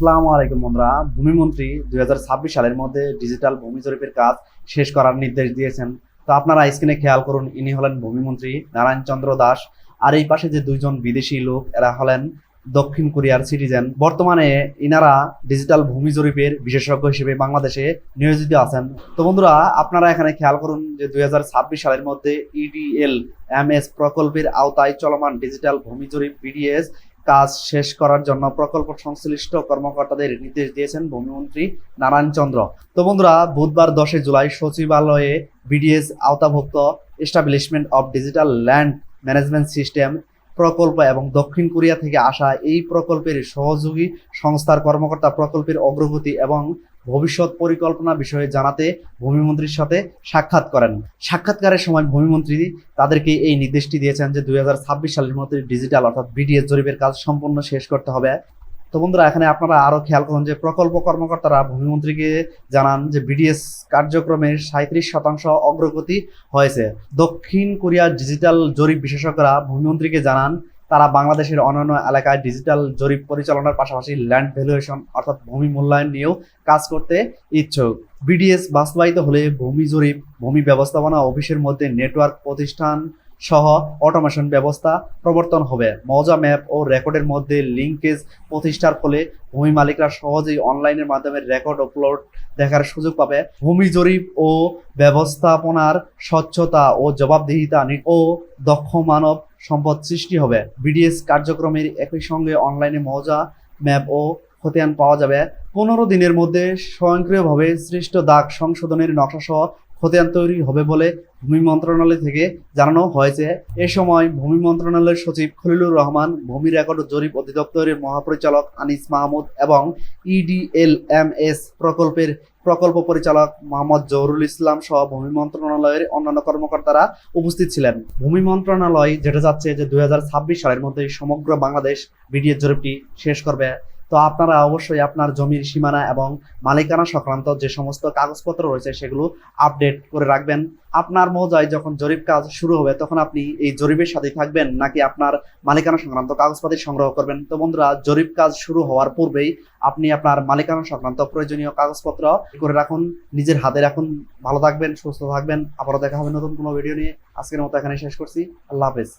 আসসালামু আলাইকুম বন্ধুরা। ভূমিমন্ত্রী দুই সালের মধ্যে ডিজিটাল ভূমি জরিপের কাজ শেষ করার নির্দেশ দিয়েছেন। তো আপনারা স্ক্রিনে খেয়াল করুন, ইনি হলেন ভূমিমন্ত্রী নারায়ণ চন্দ্র দাস। আর এই পাশে যে দুইজন বিদেশি লোক, এরা হলেন দক্ষিণ কোরিয়ার সিটিজেন বর্তমানে ইনারা ডিজিটাল ভূমি জরিপের বিশেষজ্ঞ হিসেবে বাংলাদেশে নিয়োজিত আছেন। তো বন্ধুরা, আপনারা এখানে খেয়াল করুন যে দুই হাজার ছাব্বিশ সালের মধ্যে ইডিএল এম এস প্রকল্পের আওতায় চলমান ডিজিটাল ভূমি জরিপ বিডিএস কাজ শেষ করার জন্য প্রকল্প সংশ্লিষ্ট কর্মকর্তাদের নির্দেশ দিয়েছেন ভূমিমন্ত্রী নারায়ণ চন্দ্র। তো বন্ধুরা, বুধবার দশে জুলাই সচিবালয়ে বিডিএস আওতাভুক্ত establishment of digital land management system প্রকল্প এবং দক্ষিণ কোরিয়া থেকে আসা এই প্রকল্পের সহযোগী সংস্থার কর্মকর্তা প্রকল্পের অগ্রগতি এবং ভবিষ্যৎ পরিকল্পনা বিষয়ে জানাতে ভূমিমন্ত্রীর সাথে সাক্ষাৎ করেন। সাক্ষাৎকারের সময় ভূমিমন্ত্রী তাদেরকে এই নির্দেশটি দিয়েছেন যে দু হাজার ছাব্বিশ সালের মধ্যে ডিজিটাল অর্থাৎ বিডিএস জরিপের কাজ সম্পূর্ণ শেষ করতে হবে। তো বন্ধুরা, এখানে আপনারা আরও খেয়াল করুন যে প্রকল্প কর্মকর্তারা ভূমিমন্ত্রীকে জানান যে বিডিএস কার্যক্রমের সাঁত্রিশ শতাংশ অগ্রগতি হয়েছে। দক্ষিণ কোরিয়ার ডিজিটাল জরিপ বিশেষজ্ঞরা ভূমিমন্ত্রীকে জানান তারা বাংলাদেশের অন্যান্য এলাকায় ডিজিটাল জরিপ পরিচালনার পাশাপাশি ল্যান্ড ভ্যালুয়েশন অর্থাৎ ভূমি মূল্যায়ন নিয়েও কাজ করতে ইচ্ছুক। বিডিএস বাস্তবায়িত হলে ভূমি জরিপ, ভূমি ব্যবস্থাপনা অফিসের মধ্যে নেটওয়ার্ক প্রতিষ্ঠান সহ অটোমেশন ব্যবস্থা প্রবর্তন হবে। মৌজা ম্যাপ ও রেকর্ডের মধ্যে লিঙ্কেজ প্রতিষ্ঠার ফলে ভূমি মালিকরা সহজেই অনলাইনের মাধ্যমে রেকর্ড আপলোড দেখার সুযোগ পাবে। ভূমি জরিপ ও ব্যবস্থাপনার স্বচ্ছতা ও জবাবদিহিতা ও দক্ষ মানব সম্পদ সৃষ্টি হবে। বিডিএস কার্যক্রমের একই সঙ্গে অনলাইনে মজা ম্যাপ ও খতিয়ান পাওয়া যাবে। পনেরো দিনের মধ্যে স্বয়ংক্রিয়ভাবে সৃষ্ট দাগ সংশোধনের নকশা সহ খতিয়ান তৈরি হবে বলে ভূমি মন্ত্রণালয় থেকে জানানো হয়েছে। এ সময় ভূমি মন্ত্রণালয়ের সচিব খলিলুর রহমান, ভূমি রেকর্ড জরিপ অধিদপ্তরের মহাপরিচালক আনিস মাহমুদ এবং E ইডিএলএমএস প্রকল্পের প্রকল্প পরিচালক মোহাম্মদ জহুরুল ইসলাম সহ ভূমি মন্ত্রণালয়ের অন্যান্য কর্মকর্তারা উপস্থিত ছিলেন। ভূমি মন্ত্রণালয় যেটা যাচ্ছে যে দুই হাজার ছাব্বিশ সালের মধ্যে সমগ্র বাংলাদেশ বিডিএস জরিপটি শেষ করবে। তো আপনারা অবশ্যই আপনার জমির সীমানা এবং মালিকানা সংক্রান্ত যে সমস্ত কাগজপত্র রয়েছে সেগুলো আপডেট করে রাখবেন। আপনার মৌজায় যখন জরিপ কাজ শুরু হবে, তখন আপনি এই জরিপের সাথে থাকবেন নাকি আপনার মালিকানা সংক্রান্ত কাগজপাতি সংগ্রহ করবেন? তো বন্ধুরা, জরিপ কাজ শুরু হওয়ার পূর্বেই আপনি আপনার মালিকানা সংক্রান্ত প্রয়োজনীয় কাগজপত্র করে রাখুন, নিজের হাতে রাখুন। ভালো থাকবেন, সুস্থ থাকবেন। আবারও দেখা হবে নতুন কোনো ভিডিও নিয়ে। আজকের মতো এখানে শেষ করছি। আল্লাহ হাফেজ।